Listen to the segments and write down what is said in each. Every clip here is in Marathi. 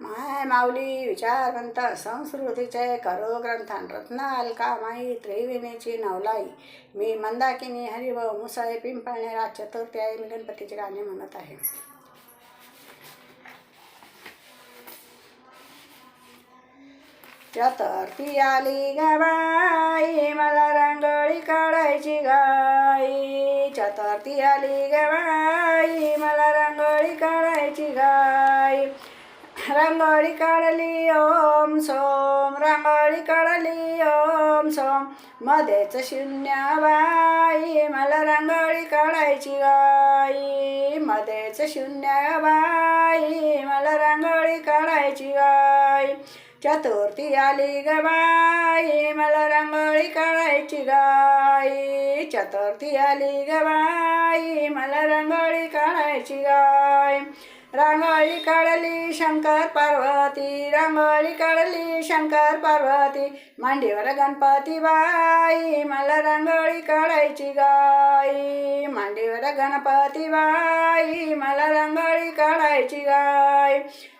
माय माऊली विचारवंत संस्कृतीचे करो ग्रंथान रत्ना अलका माई त्रिविनेची नवलाई. मी मंदाकिनी हरिभाऊ मुसळे पिंपळणे राज चतुर्थी आहे मी गणपतीचे गाणे म्हणत आहे. चतुर्थी आली गवाई मला रांगोळी काढायची गाई. चतुर्थी आली गवाई रांगोळी काढली ओम सोम रांगोळी काढली ओम सोम. मध्येच शून्य बाई मला रांगोळी काढायची गाई मध्येच शून्य बाई मला रांगोळी काढायची गाई चतुर्थी आली ग बाई मला रांगोळी काढायची गाई चतुर्थी आली ग बाई मला रांगोळी काढायची गाय रांगोळी काढली शंकर पार्वती रांगोळी काढली शंकर पार्वती. मांडीवर गणपती बाई मला रांगोळी काढायची गाई. मांडीवर गणपती बाई मला रांगोळी काढायची गाय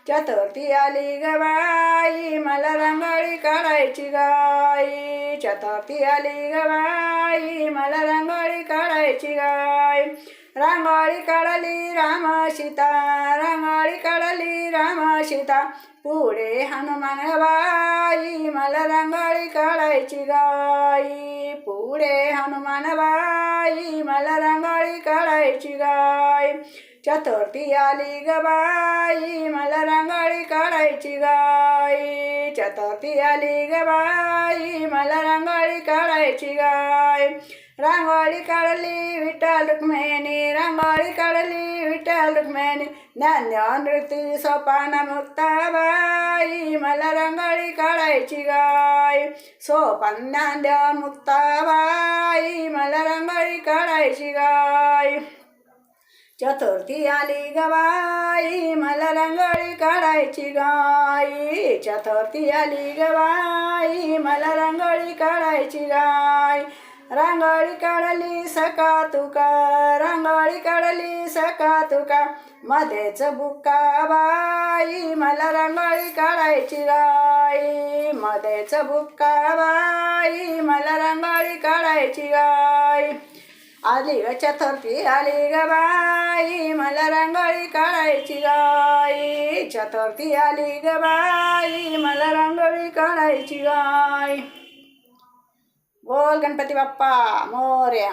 चतुर्थी आली गवाई मला रांगोळी काढायची गाई. चतुर्थी आली गवाई मला रांगोळी काढायची गाय रांगोळी काढली राम सीता रांगोळी काढली राम सीता. पुढे हनुमान बाई मला रांगोळी काढायची गाई. पुढे हनुमान बाई मला रांगोळी काढायची गाय चतुर्थी आली ग बाई मला रांगोळी काढायची गाय चतुर्थी आली ग बाई मला रांगोळी काढायची गाय रांगोळी काढली विठ्ठल रुक्मिणी रांगोळी काढली विठ्ठल रुक्मिणी. ज्ञान नृती सोपान मुक्ताबाई मला रांगोळी काढायची गाय. सोपान ज्ञान मुक्ताबाई मला रांगोळी काढायची गाय. चतुर्थी आली गवाई मला रांगोळी काढायची गाई चतुर्थी आली गवाई मला रांगोळी काढायची गाय. रांगोळी काढली सका तुका रांगोळी काढली सका तुका. मध्येच बुक्का बाई मला रांगोळी काढायची गाई मध्येच बुक्का बाई मला रांगोळी काढायची गाय आली ग चतुर्थी आली ग बाई मला रांगोळी काढायची गाई चतुर्थी आली ग बाई मला रांगोळी काढायची गाय बोल गणपती बाप्पा मोर्या